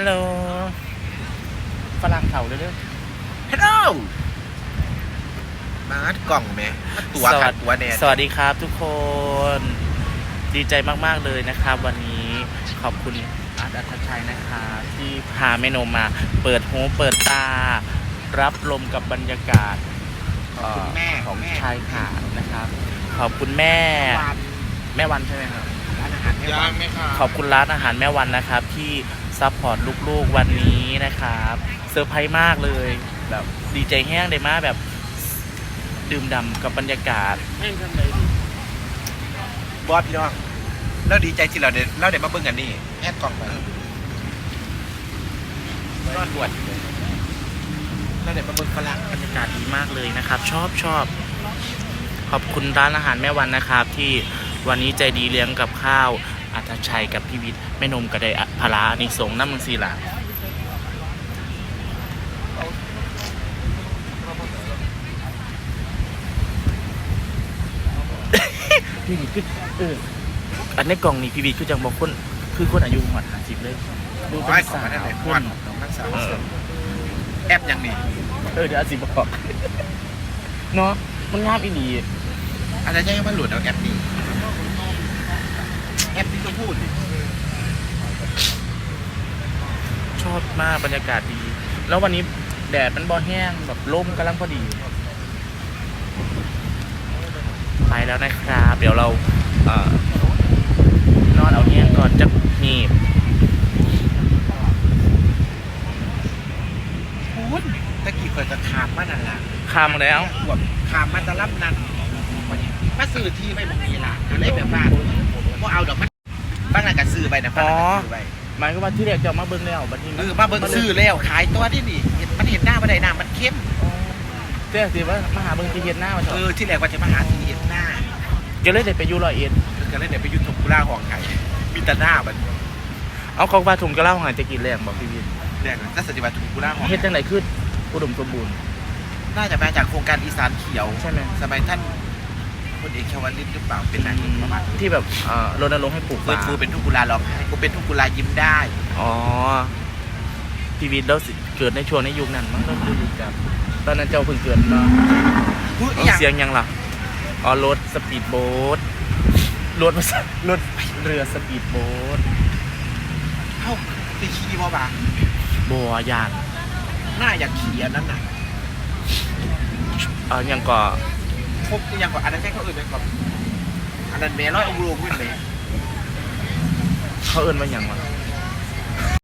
ฮัลโหลฝรั่งเข่าเรื่อยฮัลโหลมาดกล่องไหมมาตัวสวัขัสดดีตัวแน่ๆสวัสดีครับทุกคน ดีใจมาก ๆ เลยนะครับ วันนี้ขอบคุณอาร์ตอัธชัยนะครับที่พาแม่นมมาเปิดหูเปิดตา รับลมกับบรรยากาศขอบคุณแม่เของแม่ชายหาดนะครับ ขอบคุณแม่ วันแม่วันใช่ไหมครับ ร้านอาหารแม่วันไหมคะขอบคุณร้านอาหารแม่วันนะครับ ที่ ซัพพอร์ตลูกๆวันนี้นะครับเซอร์ไพรส์มากเลยแบบดีใจแห้งได้มากแบบดื่มด่ำกับบรรยากาศบอสพี่น้องเราดีใจที่เราได้เราได้มาเบิ่งกันนี่แอดกล่องไปนอนบวชเราได้มาเบิ่งฝรั่งบรรยากาศดีมากเลยนะครับ ชอบชอบขอบคุณร้านอาหารแม่วันนะครับ ที่วันนี้ใจดีเลี้ยงกับข้าว อัธชัยกับพี่วิทย์แม่นมก็ได้พลาอันนี้สงส์น้ำมังสีหละพี่วิทย์คือเอออันในกล่องนี้พี่วิทย์คือจังบอกคนคือคนอายุหมดห้าสิบเลยดูดูเป็ไปนของสาวมันนั่นแหละขึ้วันนของนักสาวเออแอปยังนี่เออเดี๋ยวอาสิบอกเนาะมันงามอีหลีอาจจะยังไม่หลุดเอาแอปนี้แอปที่จะพูดดิชอบมากบรรยากาศดี แล้ววันนี้แดดมันบ่แห้งแบบลมกำลังพอดี ไปแล้วนะครับ เดี๋ยวเราเอ่อนอนเอาแห้งก่อนจะหนีบพูดตะกี้เคยจะขามมานั่นล่ะคำแล้ว ขวบขามมาตะลับนั่นมาซื้อที่ไม่บางทีล่ะก็เลยแบบว่าพวกเอาดอกไม้บ้างน่ะก็ซื้ อไปนะบ้างน่ะก็ซื้อไปหมายก็ว่าที่แรกจะเอามาเบิ้งแล้วบัดนี้เออมาเบิ่งซื้อแล้วขายตัวที่นี่เห็นมันเห็นหน้ามาได้หน้ามันเข้มเจ๊สิว่ามาหาเบิ้งที่เฮ็ดหน้ามาเถเออะอที่แรกว่าจะมาหาที่เห็นหน้าก็เลยได้ไปอยูรอยเอ็ดก็เลยเดี๋ยวไปยุทธกุล่าห้องไข่มีแต่หน้ามันเอาของปลาถุงกระเล่าหางจะกินแรงบอกพี่วินแรกน่าสติบัติกุล่าห้องเฮ็ดจังไหนขึ้นอุดมสมบูรณ์น่าจะมาจากโครงการอีสานเขียว ใช่ไหมสมัยท่าน พลเอกชวลิตหรือเปล่าเป็นนายกประมาณนั้นที่แบบเอ่อรณรงค์ให้ปลูกเฟิร์ป่าฟูเป็นทุกกุลาร้องไห้กูเป็นทุกกุลายิ้มได้ อ๋อพี่วินแล้วสิเกิดในช่วงในยุคนั้นมั้งต้องดูกับตอนนั้นเจ้าเพิ่งเกิดมาพูดเอาอย่างเสียงยังล่ะอ๋อรถสปีดโบ๊ทรถรถเรือสปีดโบ๊ทเข้าไปขี่บ่บ่าบัวยานหน้าอยากขี่อันนั้นน่ะ เอ่อยังก่อ ครบอย่างกว่าอันนั้นแค่เขาอื่นเป็นแบบอันนั้นแม่ร้อยองค์รวมขึ้นเลยเขาเอื่นมาอย่างวะ